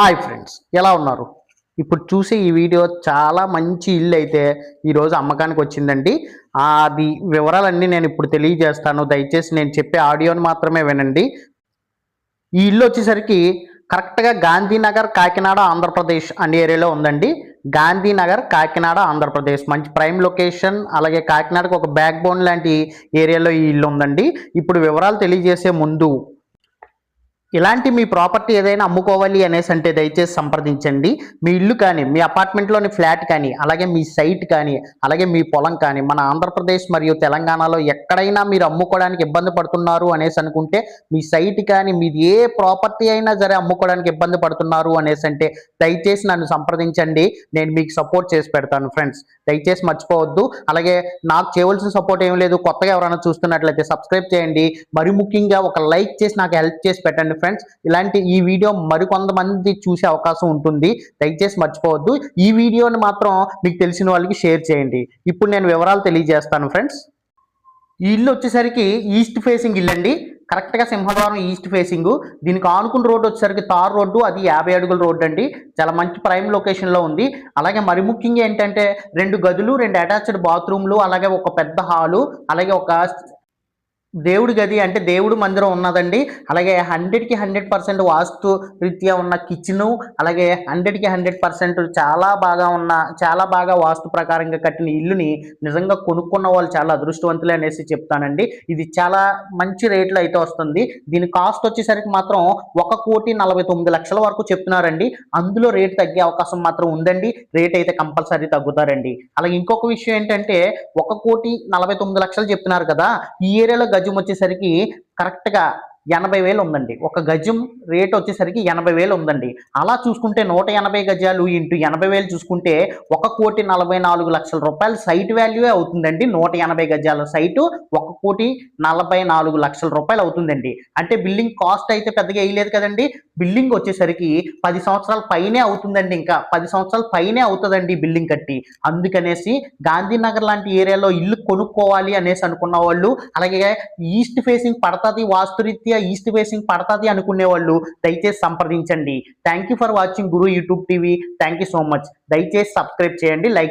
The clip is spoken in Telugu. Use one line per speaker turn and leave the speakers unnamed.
హాయ్ ఫ్రెండ్స్ ఎలా ఉన్నారు? ఇప్పుడు చూసే ఈ వీడియో చాలా మంచి ఇల్లు అయితే ఈరోజు అమ్మకానికి వచ్చిందండి. అది వివరాలన్నీ నేను ఇప్పుడు తెలియజేస్తాను. దయచేసి నేను చెప్పే ఆడియోని మాత్రమే వినండి. ఈ ఇల్లు వచ్చేసరికి కరెక్ట్గా గాంధీనగర్ కాకినాడ ఆంధ్రప్రదేశ్ అనే ఏరియాలో ఉందండి. గాంధీనగర్ కాకినాడ ఆంధ్రప్రదేశ్ మంచి ప్రైమ్ లొకేషన్ అలాగే కాకినాడకు ఒక బ్యాక్ బోన్ లాంటి ఏరియాలో ఈ ఇల్లు ఉందండి. ఇప్పుడు వివరాలు తెలియజేసే ముందు ఇలాంటి మీ ప్రాపర్టీ ఏదైనా అమ్ముకోవాలి అనేసి అంటే దయచేసి సంప్రదించండి. మీ ఇల్లు కానీ మీ అపార్ట్మెంట్లోని ఫ్లాట్ కానీ అలాగే మీ సైట్ కానీ అలాగే మీ పొలం కానీ మన ఆంధ్రప్రదేశ్ మరియు తెలంగాణలో ఎక్కడైనా మీరు అమ్ముకోవడానికి ఇబ్బంది పడుతున్నారు అనేసి అనుకుంటే మీ సైట్ కానీ మీది ఏ ప్రాపర్టీ అయినా సరే అమ్ముకోవడానికి ఇబ్బంది పడుతున్నారు అనేసి అంటే దయచేసి నన్ను సంప్రదించండి. నేను మీకు సపోర్ట్ చేసి పెడతాను ఫ్రెండ్స్. దయచేసి మర్చిపోవద్దు. అలాగే నాకు చేయవలసిన సపోర్ట్ ఏం లేదు. కొత్తగా ఎవరైనా చూస్తున్నట్లయితే సబ్స్క్రైబ్ చేయండి. మరి ముఖ్యంగా ఒక లైక్ చేసి నాకు హెల్ప్ చేసి పెట్టండి ఫ్రెండ్స్ ఇలాంటి ఈ వీడియో మరికొంతమంది చూసే అవకాశం ఉంటుంది. దయచేసి మర్చిపోవద్దు. ఈ వీడియోని మాత్రం మీకు తెలిసిన వాళ్ళకి షేర్ చేయండి. ఇప్పుడు నేను వివరాలు తెలియజేస్తాను ఫ్రెండ్స్ ఈ ఇల్లు వచ్చేసరికి ఈస్ట్ ఫేసింగ్ ఇల్లు అండి. కరెక్ట్గా సింహద్వారం ఈస్ట్ ఫేసింగ్ దీనికి ఆనుకున్న రోడ్డు వచ్చేసరికి తార్ రోడ్డు అది యాభై అడుగుల రోడ్డు అండి. చాలా మంచి ప్రైమ్ లొకేషన్లో ఉంది. అలాగే మరి ముఖ్యంగా ఏంటంటే రెండు గదులు రెండు అటాచ్డ్ బాత్రూమ్లు అలాగే ఒక పెద్ద హాలు అలాగే ఒక దేవుడి గది అంటే దేవుడు మందిరం ఉన్నదండి. అలాగే హండ్రెడ్కి హండ్రెడ్ పర్సెంట్ వాస్తు రీత్యా ఉన్న కిచెను అలాగే హండ్రెడ్కి హండ్రెడ్ పర్సెంట్ చాలా బాగా ఉన్న చాలా బాగా వాస్తు ప్రకారంగా కట్టిన ఇల్లుని నిజంగా కొనుక్కున్న వాళ్ళు చాలా అదృష్టవంతులే అనేసి చెప్తానండి. ఇది చాలా మంచి రేట్లో అయితే వస్తుంది. దీని కాస్ట్ వచ్చేసరికి మాత్రం ఒక కోటి నలభై తొమ్మిది లక్షల వరకు చెప్తున్నారండి. అందులో రేట్ తగ్గే అవకాశం మాత్రం ఉందండి. రేట్ అయితే కంపల్సరీ తగ్గుతారండి. అలాగే ఇంకొక విషయం ఏంటంటే ఒక కోటి నలభై తొమ్మిది లక్షలు చెప్తున్నారు కదా ఈ ఏరియాలో గజం వచ్చేసరికి కరెక్ట్గా ఎనభై వేలు ఉందండి. ఒక గజం రేట్ వచ్చేసరికి ఎనభై వేలు ఉందండి. అలా చూసుకుంటే నూట ఎనభై గజాలు ఇంటూ ఎనభై వేలు చూసుకుంటే ఒక కోటి నలభై నాలుగు లక్షల రూపాయలు సైట్ వాల్యూ అవుతుందండి. నూట ఎనభై గజాల సైటు ఒక కోటి నలభై నాలుగు లక్షల రూపాయలు అవుతుందండి. అంటే బిల్డింగ్ కాస్ట్ అయితే పెద్దగా వేయలేదు కదండి. బిల్డింగ్ వచ్చేసరికి పది సంవత్సరాల పైనే అవుతుందండి ఇంకా. పది సంవత్సరాల పైనే అవుతుందండి బిల్డింగ్ కట్టి. అందుకనేసి గాంధీనగర్ లాంటి ఏరియాలో ఇల్లు కొనుక్కోవాలి అనేసి అనుకున్న వాళ్ళు అలాగే ఈస్ట్ ఫేసింగ్ పడతాది వాస్తురీత్యా ఈస్ట్ ఫేసింగ్ పడతాది అనుకునే వాళ్ళు దయచేసి సంప్రదించండి. Thank you for watching Guru YouTube TV thank you so much దయచేసి సబ్స్క్రైబ్ చేయండి లైక్